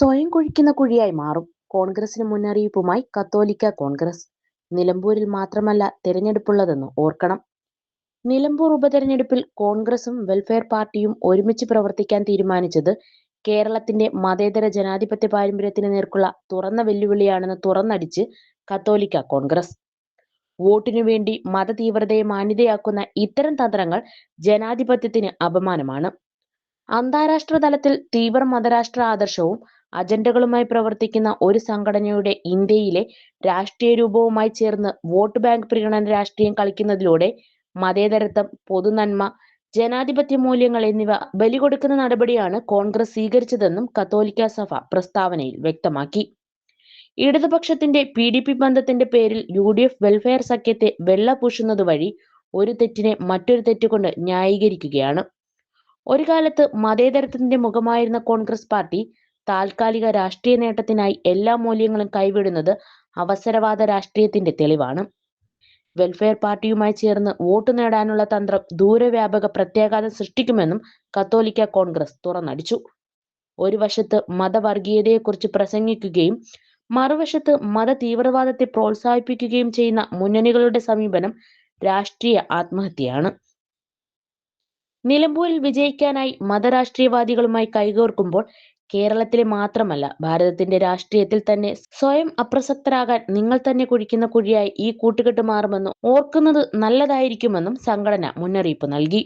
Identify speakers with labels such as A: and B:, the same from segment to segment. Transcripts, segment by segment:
A: സ്വയം കുഴിക്കുന്ന കുഴിയായി മാറും. കോൺഗ്രസിന് മുന്നറിയിപ്പുമായി കത്തോലിക്ക കോൺഗ്രസ്. നിലമ്പൂരിൽ മാത്രമല്ല തെരഞ്ഞെടുപ്പുള്ളതെന്ന് ഓർക്കണം. നിലമ്പൂർ ഉപതെരഞ്ഞെടുപ്പിൽ കോൺഗ്രസും വെൽഫെയർ പാർട്ടിയും ഒരുമിച്ച് പ്രവർത്തിക്കാൻ തീരുമാനിച്ചത് കേരളത്തിന്റെ മതേതര ജനാധിപത്യ പാരമ്പര്യത്തിന് നേർക്കുള്ള തുറന്ന വെല്ലുവിളിയാണെന്ന് തുറന്നടിച്ച് കത്തോലിക്ക കോൺഗ്രസ്. വോട്ടിനു വേണ്ടി മതതീവ്രതയെ മാന്യതയാക്കുന്ന ഇത്തരം തന്ത്രങ്ങൾ ജനാധിപത്യത്തിന് അപമാനമാണ്. അന്താരാഷ്ട്ര തലത്തിൽ തീവ്ര മതരാഷ്ട്ര ആദർശവും അജണ്ടകളുമായി പ്രവർത്തിക്കുന്ന ഒരു സംഘടനയുടെ ഇന്ത്യയിലെ രാഷ്ട്രീയ രൂപവുമായി ചേർന്ന് വോട്ട് ബാങ്ക് പ്രകടന രാഷ്ട്രീയം കളിക്കുന്നതിലൂടെ മതേതരത്വം പൊതുനന്മ ജനാധിപത്യ മൂല്യങ്ങൾ എന്നിവ ബലി കൊടുക്കുന്ന നടപടിയാണ് കോൺഗ്രസ് സ്വീകരിച്ചതെന്നും കത്തോലിക്ക സഭ പ്രസ്താവനയിൽ വ്യക്തമാക്കി. ഇടതുപക്ഷത്തിന്റെ പി ഡി പി ബന്ധത്തിന്റെ പേരിൽ യു ഡി എഫ് വെൽഫെയർ സഖ്യത്തെ വെള്ള പൂശുന്നത് വഴി ഒരു തെറ്റിനെ മറ്റൊരു തെറ്റുകൊണ്ട് ന്യായീകരിക്കുകയാണ്. ഒരു കാലത്ത് മതേതരത്തിന്റെ മുഖമായിരുന്ന കോൺഗ്രസ് പാർട്ടി താൽക്കാലിക രാഷ്ട്രീയ നേട്ടത്തിനായി എല്ലാ മൂല്യങ്ങളും കൈവിടുന്നത് അവസരവാദ രാഷ്ട്രീയത്തിന്റെ തെളിവാണ്. വെൽഫെയർ പാർട്ടിയുമായി ചേർന്ന് വോട്ട് നേടാനുള്ള തന്ത്രം ദൂരവ്യാപക പ്രത്യാഘാതം സൃഷ്ടിക്കുമെന്നും കത്തോലിക്ക കോൺഗ്രസ് തുറന്നടിച്ചു. ഒരു വശത്ത് മതവർഗീയതയെക്കുറിച്ച് പ്രസംഗിക്കുകയും മറുവശത്ത് മത തീവ്രവാദത്തെ പ്രോത്സാഹിപ്പിക്കുകയും ചെയ്യുന്ന മുന്നണികളുടെ സമീപനം രാഷ്ട്രീയ ആത്മഹത്യയാണ്. നിലമ്പൂരിൽ വിജയിക്കാനായി മതരാഷ്ട്രീയവാദികളുമായി കൈകോർക്കുമ്പോൾ കേരളത്തിലെ മാത്രമല്ല ഭാരതത്തിന്റെ രാഷ്ട്രീയത്തിൽ തന്നെ സ്വയം അപ്രസക്തരാകാൻ നിങ്ങൾ തന്നെ കുഴിക്കുന്ന കുഴിയായി ഈ കൂട്ടുകെട്ട് മാറുമെന്ന് ഓർക്കുന്നത് നല്ലതായിരിക്കുമെന്നും സംഘടന മുന്നറിയിപ്പ് നൽകി.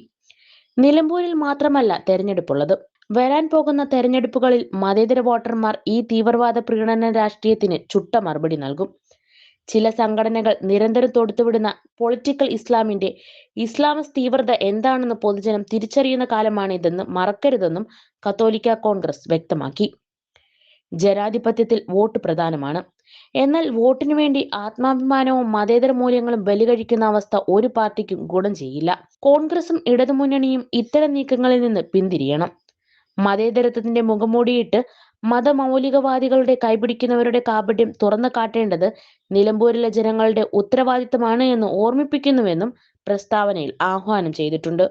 A: നിലമ്പൂരിൽ മാത്രമല്ല തെരഞ്ഞെടുപ്പുള്ളത്. വരാൻ പോകുന്ന തെരഞ്ഞെടുപ്പുകളിൽ മതേതര വോട്ടർമാർ ഈ തീവ്രവാദ പ്രകടന രാഷ്ട്രീയത്തിന് ചുട്ട മറുപടി നൽകും. ചില സംഘടനകൾ നിരന്തരം തൊടുത്തുവിടുന്ന പൊളിറ്റിക്കൽ ഇസ്ലാമിന്റെ ഇസ്ലാമിസ്റ്റ് തീവ്രത എന്താണെന്ന് പൊതുജനം തിരിച്ചറിയുന്ന കാലമാണിതെന്ന് മറക്കരുതെന്നും കത്തോലിക്ക കോൺഗ്രസ് വ്യക്തമാക്കി. ജനാധിപത്യത്തിൽ വോട്ട് പ്രധാനമാണ്. എന്നാൽ വോട്ടിനു വേണ്ടി ആത്മാഭിമാനവും മതേതര മൂല്യങ്ങളും ബലികഴിക്കുന്ന അവസ്ഥ ഒരു പാർട്ടിക്കും ഗുണം ചെയ്യില്ല. കോൺഗ്രസും ഇടതുമുന്നണിയും ഇത്തരം നീക്കങ്ങളിൽ നിന്ന് പിന്തിരിയണം. മതേതരത്വത്തിന്റെ മുഖംമൂടിയിട്ട് മതമൗലികവാദികളുടെ കൈപിടിക്കുന്നവരുടെ കാപട്യം തുറന്നു കാട്ടേണ്ടത് നിലമ്പൂരിലെ ജനങ്ങളുടെ ഉത്തരവാദിത്തമാണ് എന്ന് ഓർമ്മിപ്പിക്കുന്നുവെന്നും പ്രസ്താവനയിൽ ആഹ്വാനം ചെയ്തിട്ടുണ്ട്.